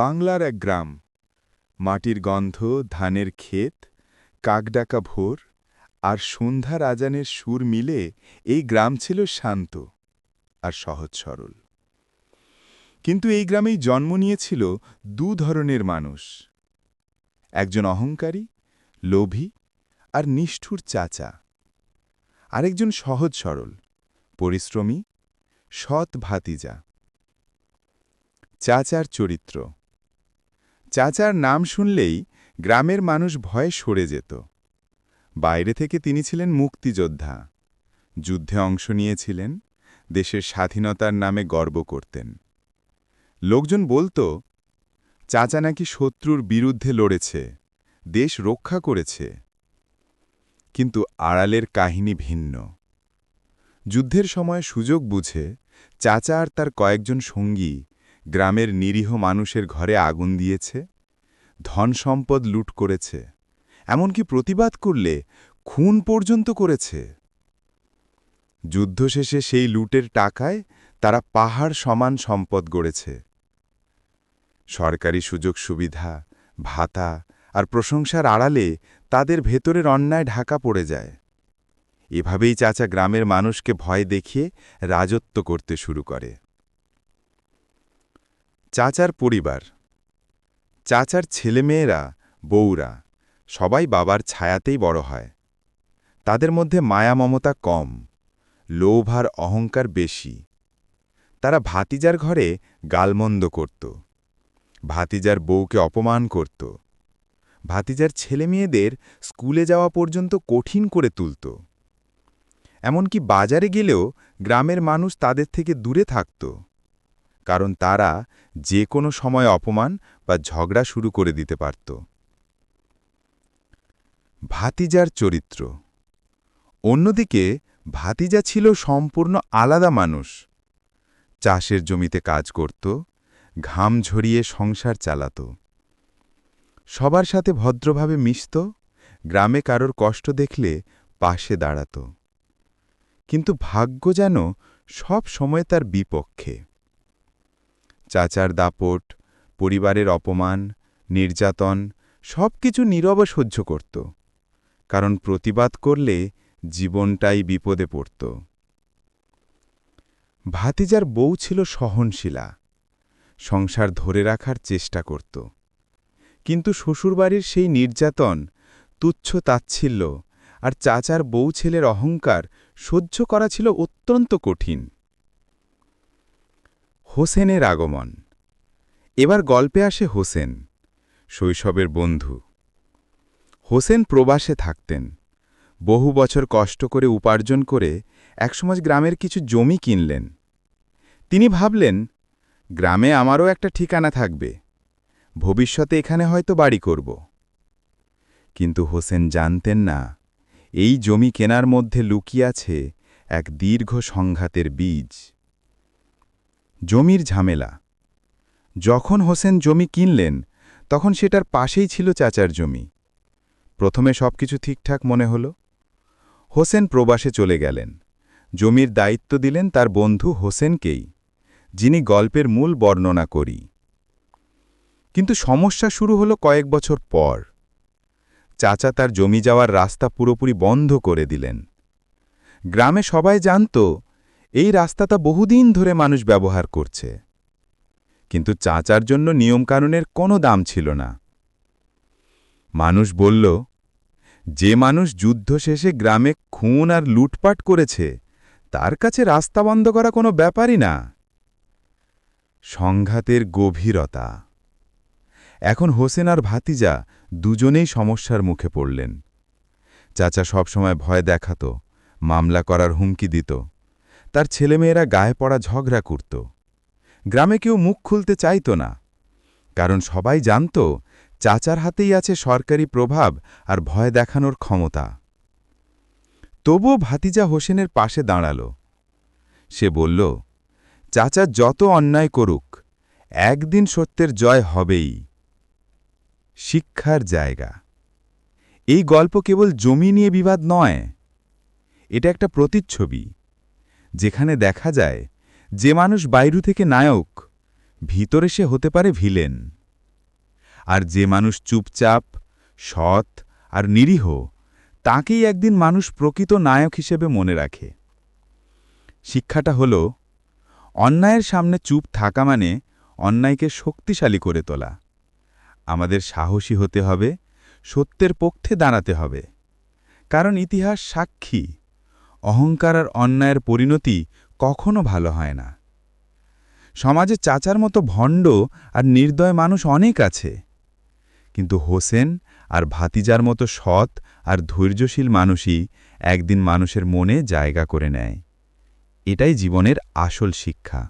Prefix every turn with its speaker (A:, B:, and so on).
A: বাংলার এক গ্রাম। মাটির গন্ধ, ধানের ক্ষেত, কাকডাকা ভোর আর সন্ধ্যা রাজানের সুর মিলে এই গ্রাম ছিল শান্ত আর সহজ সরল। কিন্তু এই গ্রামেই জন্ম নিয়েছিল দু ধরনের মানুষ। একজন অহংকারী, লোভী আর নিষ্ঠুর চাচা। আরেকজন সহজ সরল, পরিশ্রমী, সৎ ভাতিজা। চাচার চরিত্র। চাচার নাম শুনলেই গ্রামের মানুষ ভয়ে সরে যেত। বাইরে থেকে তিনি ছিলেন মুক্তিযোদ্ধা। যুদ্ধে অংশ নিয়েছিলেন, দেশের স্বাধীনতার নামে গর্ব করতেন। লোকজন বলতো, চাচা নাকি শত্রুর বিরুদ্ধে লড়েছে, দেশ রক্ষা করেছে। কিন্তু আড়ালের কাহিনী ভিন্ন। যুদ্ধের সময় সুযোগ বুঝে চাচা আর তার কয়েকজন সঙ্গী গ্রামের নিরীহ মানুষের ঘরে আগুন দিয়েছে ধন সম্পদ লুট করেছে, এমনকি প্রতিবাদ করলে খুন পর্যন্ত করেছে। যুদ্ধ শেষে সেই লুটের টাকায় তারা পাহাড় সমান সম্পদ গড়েছে। সরকারি সুযোগ সুবিধা, ভাতা আর প্রশংসার আড়ালে তাদের ভেতরের অন্যায় ঢাকা পড়ে যায়। এভাবেই চাচা গ্রামের মানুষকে ভয় দেখিয়ে রাজত্ব করতে শুরু করে। চাচার পরিবার। চাচার ছেলেমেয়েরা, বউরা, সবাই বাবার ছায়াতেই বড় হয়। তাদের মধ্যে মায়া মমতা কম, লোভ আর অহংকার বেশি। তারা ভাতিজার ঘরে গালমন্দ করত। ভাতিজার বউকে অপমান করত। ভাতিজার ছেলেমেয়েদের স্কুলে যাওয়া পর্যন্ত কঠিন করে তুলত। এমনকি বাজারে গেলেও গ্রামের মানুষ তাদের থেকে দূরে থাকত। কারণ তারা যে কোনো সময় অপমান বা ঝগড়া শুরু করে দিতে পারত। ভাতিজার চরিত্র। অন্যদিকে, ভাতিজা ছিল সম্পূর্ণ আলাদা মানুষ। চাষের জমিতে কাজ করত, ঘাম ঝরিয়ে সংসার চালাত। সবার সাথে ভদ্রভাবে মিশত, গ্রামে কারোর কষ্ট দেখলে পাশে দাঁড়াত। কিন্তু ভাগ্য যেন সব সময় তার বিপক্ষে। চাচার দাপট, পরিবারের অপমান, নির্যাতন সব কিছু নীরবে সহ্য করত। কারণ প্রতিবাদ করলে জীবনটাই বিপদে পড়ত। ভাতিজার বউ ছিল সহনশীলা। সংসার ধরে রাখার চেষ্টা করত। কিন্তু শ্বশুরবাড়ির সেই নির্যাতন, তুচ্ছ তাচ্ছিল্য আর চাচার বউ ছেলের অহংকার সহ্য করা ছিল অত্যন্ত কঠিন। হোসেনের আগমন। এবার গল্পে আসে হোসেন, শৈশবের বন্ধু। হোসেন প্রবাসে থাকতেন। বহু বছর কষ্ট করে উপার্জন করে একসময় গ্রামের কিছু জমি কিনলেন। তিনি ভাবলেন, গ্রামে আমারও একটা ঠিকানা থাকবে। ভবিষ্যতে এখানে হয়তো বাড়ি করব। কিন্তু হোসেন জানতেন না, এই জমি কেনার মধ্যে লুকিয়ে আছে এক দীর্ঘ সংঘাতের বীজ। জমির ঝামেলা। যখন হোসেন জমি কিনলেন, তখন সেটার পাশেই ছিল চাচার জমি। প্রথমে সব কিছু ঠিকঠাক মনে হল। হোসেন প্রবাসে চলে গেলেন। জমির দায়িত্ব দিলেন তার বন্ধু হোসেনকেই, যিনি গল্পের মূল বর্ণনা করি। কিন্তু সমস্যা শুরু হলো কয়েক বছর পর। চাচা তার জমি যাওয়ার রাস্তা পুরোপুরি বন্ধ করে দিলেন। গ্রামে সবাই জানত এই রাস্তাটা বহুদিন ধরে মানুষ ব্যবহার করছে। কিন্তু চাচার জন্য নিয়মকানুনের কোনো দাম ছিল না। মানুষ বলল, যে মানুষ যুদ্ধ শেষে গ্রামে খুন আর লুটপাট করেছে, তার কাছে রাস্তা বন্ধ করা কোনো ব্যাপারই না। সংঘাতের গভীরতা। এখন হোসেন আর ভাতিজা দুজনেই সমস্যার মুখে পড়লেন। চাচা সবসময় ভয় দেখাত, মামলা করার হুমকি দিত। তার ছেলেমেয়েরা গায়ে পড়া ঝগড়া করত। গ্রামে কেউ মুখ খুলতে চাইত না। কারণ সবাই জানত, চাচার হাতেই আছে সরকারি প্রভাব আর ভয় দেখানোর ক্ষমতা। তবুও ভাতিজা হোসেনের পাশে দাঁড়াল। সে বলল, চাচা যত অন্যায় করুক, একদিন সত্যের জয় হবেই। শিক্ষার জায়গা। এই গল্প কেবল জমি নিয়ে বিবাদ নয়, এটা একটা প্রতিচ্ছবি। যেখানে দেখা যায়, যে মানুষ বাইরু থেকে নায়ক, ভিতরে সে হতে পারে ভিলেন। আর যে মানুষ চুপচাপ, সৎ আর নিরীহ, তাকেই একদিন মানুষ প্রকৃত নায়ক হিসেবে মনে রাখে। শিক্ষাটা হল, অন্যায়ের সামনে চুপ থাকা মানে অন্যায়কে শক্তিশালী করে তোলা। আমাদের সাহসী হতে হবে, সত্যের পক্ষে দাঁড়াতে হবে। কারণ ইতিহাস সাক্ষী। অহংকার আর অন্যায়ের পরিণতি কখনো ভালো হয় না। সমাজে চাচার মতো ভণ্ড আর নির্দয় মানুষ অনেক আছে। কিন্তু হোসেন আর ভাতিজার মতো সৎ আর ধৈর্যশীল মানুষই একদিন মানুষের মনে জায়গা করে নেয়। এটাই জীবনের আসল শিক্ষা।